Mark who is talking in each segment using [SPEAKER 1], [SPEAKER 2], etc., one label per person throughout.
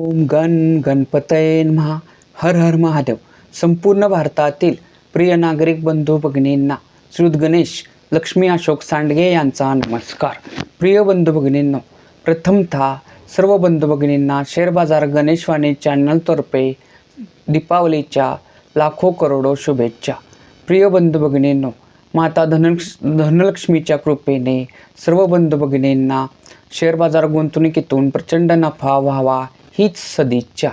[SPEAKER 1] ओम गण गणपतय महा हर हर महादेव. संपूर्ण भारतातील प्रिय नागरिक बंधू भगिनींना श्रुत गणेश लक्ष्मी अशोक सांडगे यांचा नमस्कार. प्रिय बंधू भगिनींनो प्रथमतः सर्व बंधू भगिनींना शेअर बाजार गणेशवाणी चॅनलतर्फे दीपावलीच्या लाखो करोडो शुभेच्छा. प्रिय बंधू भगिनींनो माता धनलक्ष धनलक्ष्मीच्या कृपेने सर्व बंधू भगिनींना शेअर बाजार गुंतवणुकीतून प्रचंड नफा व्हावा हीच सदिच्छा.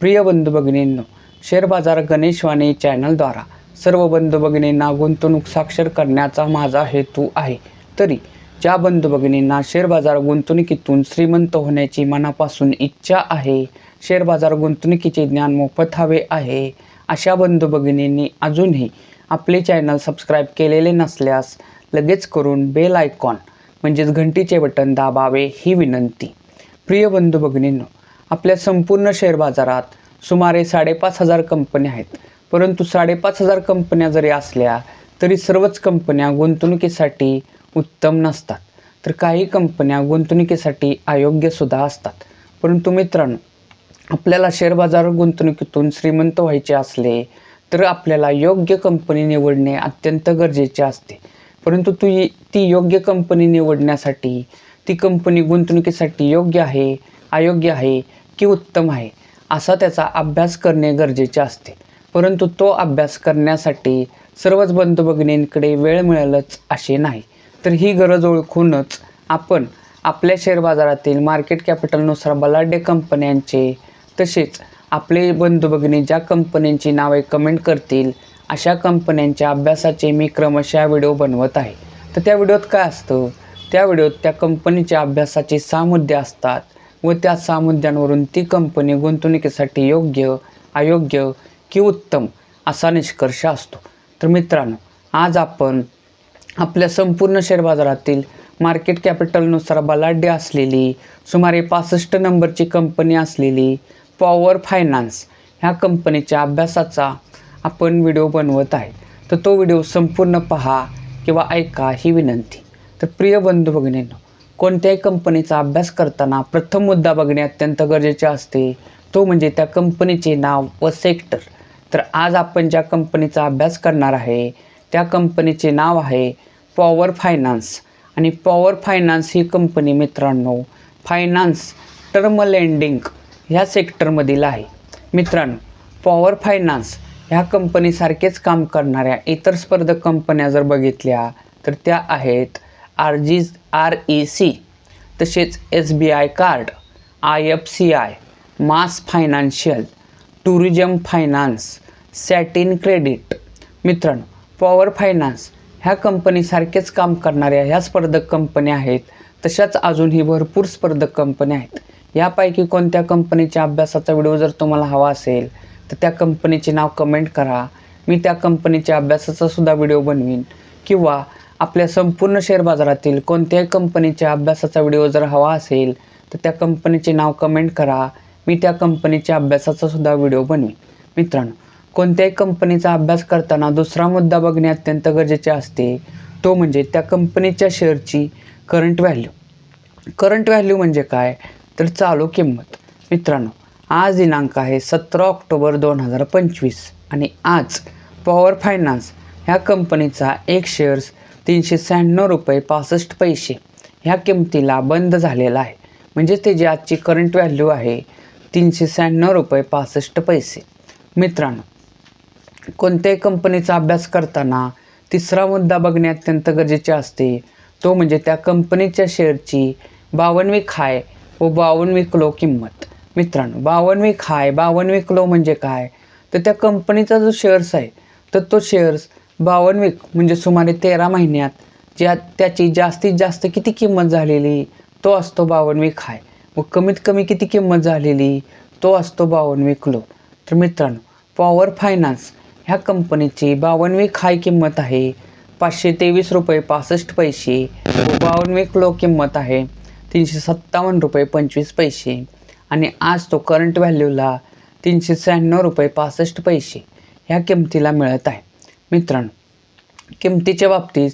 [SPEAKER 1] प्रिय बंधू भगिनींनो शेअर बाजार गणेशवाणी चॅनलद्वारा सर्व बंधू भगिनींना गुंतवणूक साक्षर करण्याचा माझा हेतू आहे. तरी ज्या बंधू भगिनींना शेअर बाजार गुंतवणुकीतून श्रीमंत होण्याची मनापासून इच्छा आहे शेअर बाजार गुंतवणुकीचे ज्ञान मोफत हवे आहे अशा बंधू भगिनींनी अजूनही आपले चॅनल सबस्क्राईब केलेले नसल्यास लगेच करून बेल आयकॉन म्हणजेच घंटीचे बटन दाबावे ही विनंती. प्रिय बंधू भगिनींनो आपल्या संपूर्ण शेअर बाजारात सुमारे साडेपाच हजार कंपन्या आहेत. परंतु साडेपाच हजार कंपन्या जरी असल्या तरी सर्वच कंपन्या गुंतवणुकीसाठी उत्तम नसतात. तर काही कंपन्या गुंतवणुकीसाठी अयोग्यसुद्धा असतात. परंतु मित्रांनो आपल्याला शेअर बाजार गुंतवणुकीतून श्रीमंत व्हायचे असले तर आपल्याला योग्य कंपनी निवडणे अत्यंत गरजेचे असते. परंतु तू ती योग्य कंपनी निवडण्यासाठी ती कंपनी गुंतवणुकीसाठी योग्य आहे अयोग्य आहे की उत्तम आहे. असा त्याचा अभ्यास करणे गरजेचे असते. परंतु तो अभ्यास करण्यासाठी सर्वच बंधुभगिनींकडे वेळ मिळेलच असे नाही. तर ही गरज ओळखूनच आपण आपल्या शेअर बाजारातील मार्केट कॅपिटलनुसार बलाढ्य कंपन्यांचे तसेच आपले बंधुभगिनी ज्या कंपन्यांची नावे कमेंट करतील अशा कंपन्यांच्या अभ्यासाचे मी क्रमशः व्हिडिओ बनवत आहे. तर त्या व्हिडिओत काय असतं? त्या व्हिडिओत त्या कंपनीच्या अभ्यासाचे सहा मुद्दे असतात. व त्या सहा मुद्द्यांवरून ती कंपनी गुंतवणुकीसाठी योग्य अयोग्य की उत्तम असा निष्कर्ष असतो. तर मित्रांनो आज आपण आपल्या संपूर्ण शेअर बाजारातील मार्केट कॅपिटलनुसार बलाढ्य असलेली सुमारे पासष्ट नंबरची कंपनी असलेली पॉवर फायनान्स ह्या कंपनीच्या अभ्यासाचा आपण व्हिडिओ बनवत आहे. तर तो व्हिडिओ संपूर्ण पहा किंवा ऐका ही विनंती. तर प्रिय बंधू भगिनींनो कोणत्याही कंपनीचा अभ्यास करताना प्रथम मुद्दा बघणे अत्यंत गरजेचे असते. तो म्हणजे त्या कंपनीचे नाव व सेक्टर. तर आज आपण ज्या कंपनीचा अभ्यास करणार आहे त्या कंपनीचे नाव आहे पॉवर फायनान्स. आणि पॉवर फायनान्स ही कंपनी मित्रांनो फायनान्स टर्म लेंडिंग ह्या सेक्टरमधील आहे. मित्रांनो पॉवर फायनान्स ह्या कंपनीसारखेच काम करणाऱ्या इतर स्पर्धक कंपन्या जर बघितल्या तर त्या आहेत R G R E C तसेच S B I card I F C I MAS financial tourism finance satin credit. मित्रांनो पॉवर फायनान्स ह्या कंपनीसारखेच काम करणाऱ्या ह्या स्पर्धक कंपन्या आहेत तशाच अजूनही भरपूर स्पर्धक कंपन्या आहेत. यापैकी कोणत्या कंपनीच्या अभ्यासाचा व्हिडिओ जर तुम्हाला हवा असेल तर त्या कंपनीचे नाव कमेंट करा. मी त्या कंपनीच्या अभ्यासाचा सुद्धा व्हिडिओ बनवीन. किंवा आपल्या संपूर्ण शेअर बाजारातील कोणत्याही कंपनीच्या अभ्यासाचा व्हिडिओ जर हवा असेल तर त्या कंपनीचे नाव कमेंट करा. मी त्या कंपनीच्या अभ्यासाचा सुद्धा व्हिडिओ बनवीन. मित्रांनो कोणत्याही कंपनीचा अभ्यास करताना दुसरा मुद्दा बघणे अत्यंत गरजेचे असते. तो म्हणजे त्या कंपनीच्या शेअरची करंट व्हॅल्यू करंट व्हॅल्यू म्हणजे काय? तर चालू किंमत. मित्रांनो आज दिनांक आहे सतरा ऑक्टोबर दोन हजार पंचवीस आणि आज पॉवर फायनान्स ह्या कंपनीचा एक शेअर्स तीनशे शहाण्णव रुपये पासष्ट पैसे ह्या किमतीला बंद झालेला आहे. म्हणजे त्याची आजची करंट व्हॅल्यू आहे तीनशे शहाण्णव रुपये पासष्ट पैसे. मित्रांनो कोणत्याही कंपनीचा अभ्यास करताना तिसरा मुद्दा बघणे अत्यंत गरजेचे असते. तो म्हणजे त्या कंपनीच्या शेअरची बावनवी खाय व बावनवी किलो किंमत. मित्रांनो बावनवी खाय बावनवी किलो म्हणजे काय? तर त्या कंपनीचा जो शेअर्स आहे तर तो शेअर्स बावनवीक म्हणजे सुमारे तेरा महिन्यात ज्या त्याची जास्तीत जास्त किती किंमत झालेली? तो असतो बावनवी हाय व कमीत कमी किती किंमत झालेली? तो असतो बावनवी लो तर मित्रांनो पॉवर फायनान्स ह्या कंपनीची बावनवी हाय किंमत आहे. पाचशे तेवीस रुपये पासष्ट पैसे. व बावनवी किलो किंमत आहे. तीनशे सत्तावन्न रुपये पंचवीस पैसे. आणि आज तो करंट व्हॅल्यूला तीनशे शहाण्णव रुपये पासष्ट पैसे. ह्या किमतीला मिळत आहे. मित्रांनो किमतीच्या बाबतीत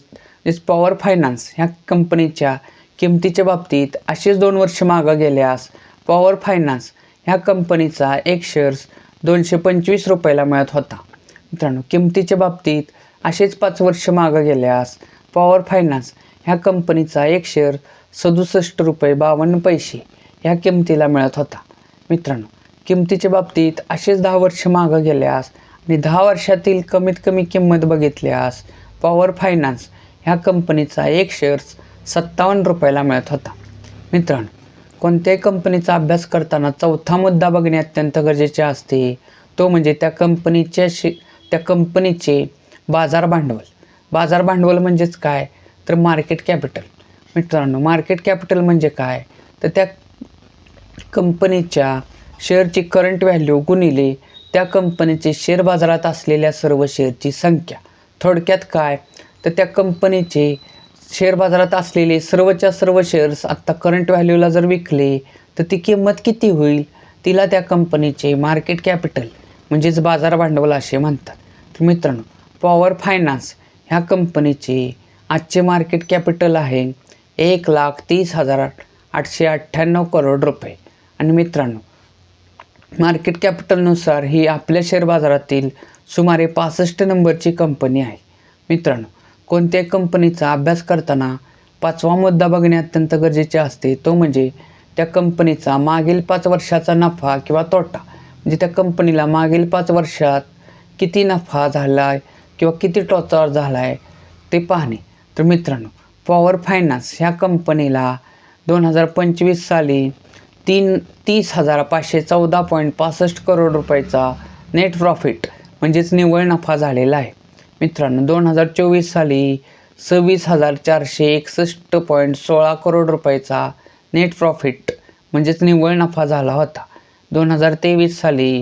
[SPEAKER 1] जस पॉवर फायनान्स ह्या कंपनीच्या किमतीच्या बाबतीत असेच दोन वर्ष मागं गेल्यास पॉवर फायनान्स ह्या कंपनीचा एक शेअर्स दोनशे पंचवीस रुपयाला मिळत होता. मित्रांनो किमतीच्या बाबतीत असेच पाच वर्ष मागं गेल्यास पॉवर फायनान्स ह्या कंपनीचा एक शेअर सदुसष्ट रुपये बावन्न पैसे ह्या किमतीला मिळत होता. मित्रांनो किमतीच्या बाबतीत असेच दहा वर्ष मागं गेल्यास आणि दहा वर्षातील कमीत कमी किंमत बघितल्यास पॉवर फायनान्स ह्या कंपनीचा एक शेअर्स सत्तावन्न रुपयाला मिळत होता. मित्रांनो कोणत्याही कंपनीचा अभ्यास करताना चौथा मुद्दा बघणे अत्यंत गरजेचे असते. तो म्हणजे त्या कंपनीच्या शे त्या कंपनीचे बाजार भांडवल. बाजार भांडवल म्हणजेच काय? तर मार्केट कॅपिटल मित्रांनो मार्केट कॅपिटल म्हणजे काय? तर त्या कंपनीच्या शेअरची करंट व्हॅल्यू गुणिले त्या कंपनीचे शेअर बाजारात असलेल्या सर्व शेअरची संख्या. थोडक्यात काय? तर त्या कंपनीचे शेअर बाजारात असलेले सर्वच्या सर्व शेअर्स आत्ता करंट व्हॅल्यूला जर विकले तर ती किंमत किती होईल? तिला त्या कंपनीचे मार्केट कॅपिटल म्हणजेच बाजार भांडवल असे म्हणतात. तर मित्रांनो पॉवर फायनान्स ह्या कंपनीचे आजचे मार्केट कॅपिटल आहे एक लाख तीस हजार आठशे अठ्ठ्याण्णव करोड रुपये. आणि मित्रांनो मार्केट कॅपिटलनुसार ही आपल्या शेअर बाजारातील सुमारे पासष्ट नंबरची कंपनी आहे. मित्रांनो कोणत्याही कंपनीचा अभ्यास करताना पाचवा मुद्दा बघणे अत्यंत गरजेचे असते. तो म्हणजे त्या कंपनीचा मागील पाच वर्षाचा नफा किंवा तोटा. म्हणजे त्या कंपनीला मागील पाच वर्षात किती नफा झाला आहे किंवा किती टोचा झाला आहे ते पाहणे. तर मित्रांनो पॉवर फायनान्स ह्या कंपनीला दोन हजार पंचवीस साली तीन तीस हजार पाचशे चौदा पॉईंट पासष्ट करोड रुपयाचा नेट प्रॉफिट म्हणजेच निव्वळ नफा झालेला आहे. मित्रांनो दोन हजार चोवीस साली सव्वीस हजार चारशे एकसष्ट पॉईंट सोळा करोड रुपयाचा नेट प्रॉफिट म्हणजेच निव्वळ नफा झाला होता. दोन हजार तेवीस साली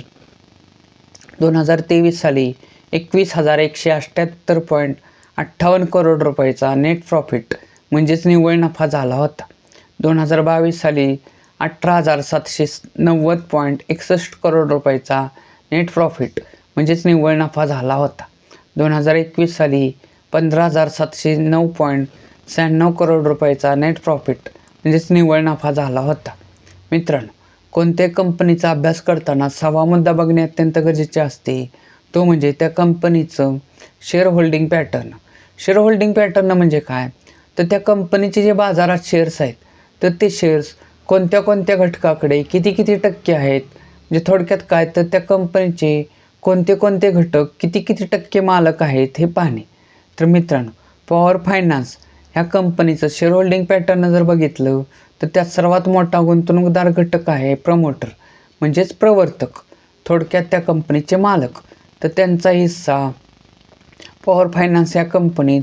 [SPEAKER 1] दोन हजार तेवीस साली एकवीस हजार एकशे अठ्ठ्याहत्तर पॉईंट अठ्ठावन्न करोड रुपयाचा नेट प्रॉफिट म्हणजेच निव्वळ नफा झाला होता. दोन हजार बावीस साली अठरा हजार सातशे नव्वद पॉईंट एकसष्ट करोड रुपयाचा नेट प्रॉफिट म्हणजेच निव्वळ नफा झाला होता. दोन हजार एकवीस साली पंधरा हजार सातशे नऊ पॉईंट शहाण्णव करोड रुपयाचा नेट प्रॉफिट म्हणजेच निव्वळ नफा झाला होता. मित्रांनो कोणत्या कंपनीचा अभ्यास करताना सहावा मुद्दा बघणे अत्यंत गरजेचे असते? तो म्हणजे त्या कंपनीचं share holding pattern share holding pattern म्हणजे काय? तर त्या कंपनीचे जे बाजारात शेअर्स आहेत तर ते शेअर्स कोणत्या कोणत्या घटकाकडे किती किती टक्के आहेत? म्हणजे थोडक्यात काय? तर त्या कंपनीचे कोणते कोणते घटक किती किती टक्के मालक आहेत हे पाहणे. तर मित्रांनो पॉवर फायनान्स ह्या कंपनीचं शेअर होल्डिंग पॅटर्न जर बघितलं तर त्यात सर्वात मोठा गुंतवणूकदार घटक आहे प्रमोटर म्हणजेच प्रवर्तक. थोडक्यात त्या कंपनीचे मालक. तर त्यांचा हिस्सा पॉवर फायनान्स या कंपनीत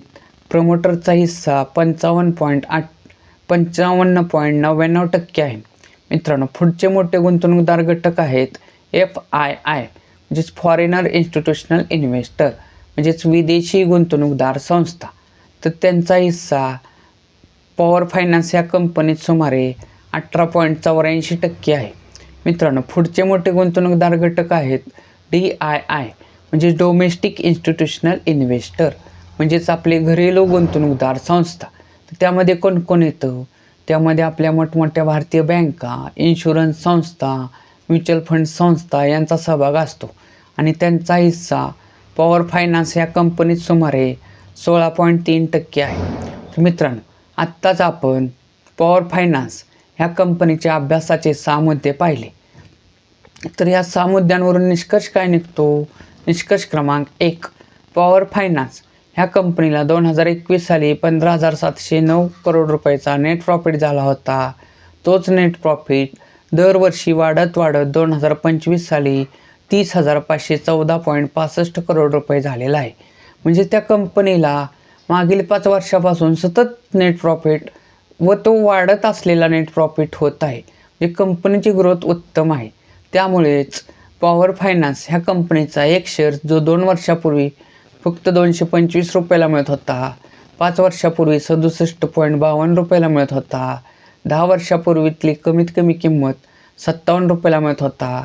[SPEAKER 1] प्रमोटरचा हिस्सा पंचावन्न पॉईंट आठ पंचावन्न पॉईंट नव्याण्णव टक्के आहे. मित्रांनो पुढचे मोठे गुंतवणूकदार घटक आहेत एफ आय आय म्हणजेच फॉरेनर इन्स्टिट्यूशनल इन्व्हेस्टर म्हणजेच विदेशी गुंतवणूकदार संस्था. तर त्यांचा हिस्सा पॉवर फायनान्स या कंपनीत सुमारे अठरा पॉईंट चौऱ्याऐंशी टक्के आहे. मित्रांनो पुढचे मोठे गुंतवणूकदार घटक आहेत डी आय आय म्हणजे डोमेस्टिक इन्स्टिट्यूशनल इन्व्हेस्टर म्हणजेच आपले घरेलू गुंतवणूकदार संस्था. त्यामध्ये कोण कोण येतं? त्यामध्ये आपल्या मोठमोठ्या भारतीय बँका इन्शुरन्स संस्था म्युच्युअल फंड संस्था यांचा सहभाग असतो. आणि त्यांचा हिस्सा पॉवर फायनान्स या कंपनीत सुमारे सोळा पॉईंट तीन टक्के आहे. मित्रांनो आत्ताच आपण पॉवर फायनान्स ह्या कंपनीच्या अभ्यासाचे सहा मुद्दे पाहिले. तर या सहा मुद्द्यांवरून निष्कर्ष काय निघतो? निष्कर्ष क्रमांक एक पॉवर फायनान्स ह्या कंपनीला दोन हजार एकवीस साली पंधरा हजार सातशे नऊ करोड रुपयाचा नेट प्रॉफिट झाला होता. तोच नेट प्रॉफिट दरवर्षी वाढत वाढत दोन हजार पंचवीस साली तीस हजार पाचशे चौदा पॉईंट पासष्ट करोड रुपये झालेला आहे. म्हणजे त्या कंपनीला मागील पाच वर्षापासून सतत नेट प्रॉफिट व तो वाढत असलेला नेट प्रॉफिट होत आहे. म्हणजे कंपनीची ग्रोथ उत्तम आहे. त्यामुळेच पॉवर फायनान्स ह्या कंपनीचा एक शेअर जो दोन वर्षापूर्वी फक्त दोनशे पंचवीस रुपयाला मिळत होता. पाच वर्षापूर्वी सदुसष्ट पॉईंट बावन्न रुपयाला मिळत होता. दहा वर्षापूर्वीतली कमीत कमी किंमत सत्तावन्न रुपयाला मिळत होता.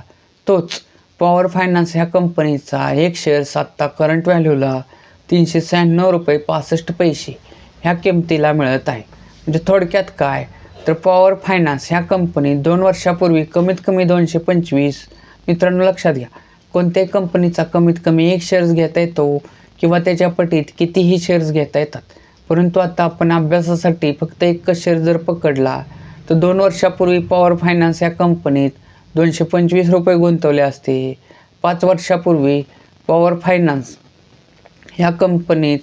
[SPEAKER 1] तोच पॉवर फायनान्स ह्या कंपनीचा एक शेअर्स आत्ता करंट व्हॅल्यूला तीनशे शहाण्णव रुपये पासष्ट पैसे ह्या किमतीला मिळत आहे. म्हणजे थोडक्यात काय? तर पॉवर फायनान्स ह्या कंपनीत दोन वर्षापूर्वी कमीत कमी दोनशे पंचवीस मित्रांनो लक्षात घ्या. कोणत्याही कंपनीचा कमीत कमी एक शेअर्स घेता येतो किंवा त्याच्या पटीत कितीही शेअर्स घेता येतात. परंतु आता आपण अभ्यासासाठी फक्त एकच शेअर जर पकडला तर दोन वर्षापूर्वी पॉवर फायनान्स या कंपनीत दोनशे पंचवीस रुपये गुंतवले असते. पाच वर्षापूर्वी पॉवर फायनान्स ह्या कंपनीत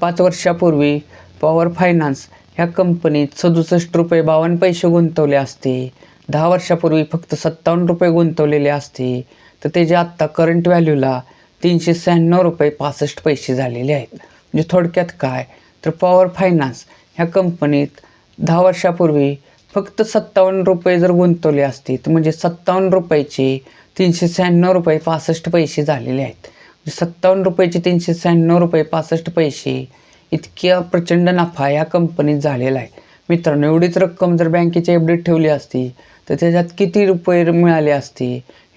[SPEAKER 1] पाच वर्षापूर्वी पॉवर फायनान्स ह्या कंपनीत सदुसष्ट रुपये बावन्न पैसे गुंतवले असते. दहा वर्षापूर्वी फक्त सत्तावन्न रुपये गुंतवलेले असते. तर त्याचे आत्ता करंट व्हॅल्यूला तीनशे शहाण्णव रुपये पासष्ट पैसे झालेले आहेत. म्हणजे थोडक्यात काय? तर पॉवर फायनान्स ह्या कंपनीत दहा वर्षापूर्वी फक्त सत्तावन्न रुपये जर गुंतवले असते तर म्हणजे सत्तावन्न रुपयाचे तीनशे शहाण्णव रुपये पासष्ट पैसे झालेले आहेत. म्हणजे सत्तावन्न रुपयाचे तीनशे शहाण्णव रुपये पासष्ट पैसे इतक्या प्रचंड नफा या कंपनीत झालेला आहे. मित्रांनो एवढीच रक्कम जर बँकेच्या एफडीत ठेवली असती तर त्याच्यात किती रुपये मिळाले असते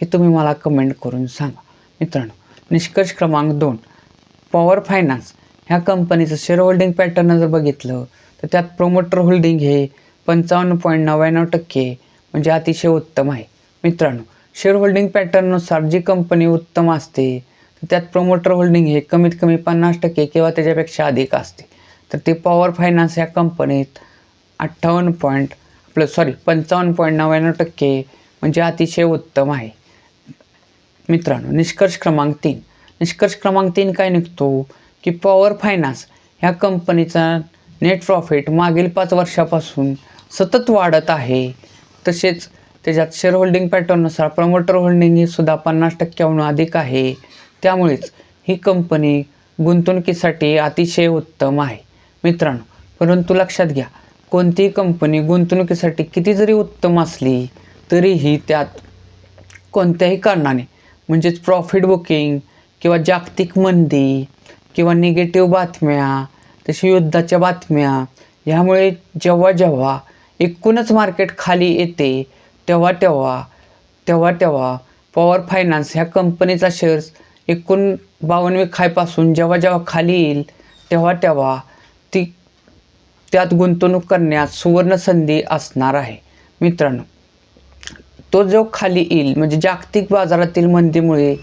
[SPEAKER 1] हे तुम्ही मला कमेंट करून सांगा. मित्रांनो निष्कर्ष क्रमांक दोन. Power finance. ह्या कंपनीचं शेअर होल्डिंग पॅटर्न जर बघितलं तर त्यात प्रोमोटर होल्डिंग हे पंचावन्न पॉईंट नव्याण्णव टक्के म्हणजे अतिशय उत्तम आहे. मित्रांनो शेअर होल्डिंग पॅटर्ननुसार जी कंपनी उत्तम असते तर त्यात प्रोमोटर होल्डिंग हे कमीत कमी पन्नास टक्के किंवा त्याच्यापेक्षा अधिक असते. तर ते पॉवर फायनान्स या कंपनीत अठ्ठावन्न पॉईंट आपलं सॉरी पंचावन्न पॉईंट नव्याण्णव टक्के म्हणजे अतिशय उत्तम आहे. मित्रांनो निष्कर्ष क्रमांक तीन. निष्कर्ष क्रमांक तीन काय निघतो? की पॉवर फायनान्स ह्या कंपनीचा नेट प्रॉफिट मागील पाच वर्षापासून सतत वाढत आहे. तसेच त्याच्यात शेअर होल्डिंग पॅटर्ननुसार प्रमोटर होल्डिंग ही सुद्धा पन्नास टक्क्याहून अधिक आहे. त्यामुळेच ही कंपनी गुंतवणुकीसाठी अतिशय उत्तम आहे. मित्रांनो परंतु लक्षात घ्या कोणतीही कंपनी गुंतवणुकीसाठी किती जरी उत्तम असली तरीही त्यात कोणत्याही कारणाने म्हणजेच प्रॉफिट बुकिंग किंवा जागतिक मंदी किंवा निगेटिव्ह बातम्या तशी युद्धाच्या बातम्या ह्यामुळे जेव्हा जेव्हा एकूणच मार्केट खाली येते तेव्हा तेव्हा तेव्हा तेव्हा पॉवर फायनान्स ह्या कंपनीचा शेअर्स एकूण बावन्नवे खायपासून जेव्हा जेव्हा खाली येईल तेव्हा तेव्हा ती त्यात गुंतवणूक करण्यात सुवर्ण संधी असणार आहे. मित्रांनो तो जो खाली येईल म्हणजे जागतिक बाजारातील मंदीमुळे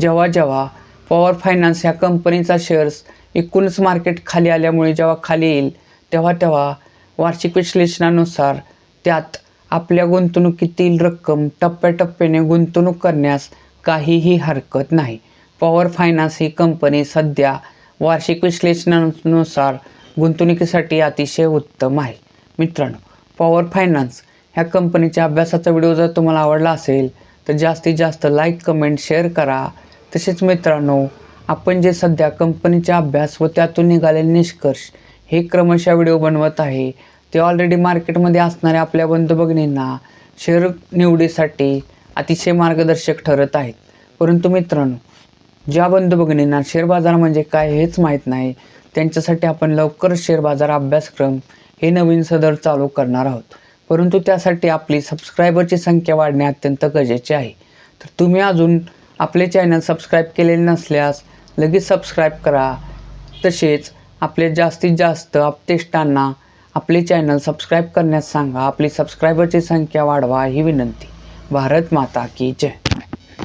[SPEAKER 1] जेव्हा जेव्हा पॉवर फायनान्स ह्या कंपनीचा शेअर्स एकूणच मार्केट खाली आल्यामुळे जेव्हा खाली येईल तेव्हा तेव्हा वार्षिक विश्लेषणानुसार त्यात आपल्या गुंतवणुकीतील रक्कम टप्प्याटप्प्याने गुंतवणूक करण्यास काहीही हरकत नाही. पॉवर फायनान्स ही कंपनी सध्या वार्षिक विश्लेषणानुसार गुंतवणुकीसाठी अतिशय उत्तम आहे. मित्रांनो पॉवर फायनान्स ह्या कंपनीच्या अभ्यासाचा व्हिडिओ जर तुम्हाला आवडला असेल तर जास्तीत जास्त लाईक कमेंट शेअर करा. तसेच मित्रांनो आपण जे सध्या कंपनीचा अभ्यास व त्यातून निघालेले निष्कर्ष हे क्रमशः व्हिडिओ बनवत आहे. ते ऑलरेडी मार्केटमध्ये असणाऱ्या आपल्या बंधू भगिनींना शेअर निवडीसाठी अतिशय मार्गदर्शक ठरत आहेत. परंतु मित्रांनो ज्या बंधू भगिनींना शेअर बाजार म्हणजे काय हेच माहीत नाही त्यांच्यासाठी आपण लवकरच शेअर बाजार अभ्यासक्रम हे नवीन सदर चालू करणार आहोत. परंतु त्यासाठी आपली सबस्क्रायबरची संख्या वाढणे अत्यंत गरजेचे आहे. तर तुम्ही अजून आपले चॅनल सबस्क्राईब केलेले नसल्यास लगेच सबस्क्राईब करा. तसेच आपले जास्तीत जास्त अपतेष्टांना आपले चॅनल सबस्क्राईब करण्यास सांगा. आपली सबस्क्रायबरची संख्या वाढवा ही विनंती. भारत माता की जय.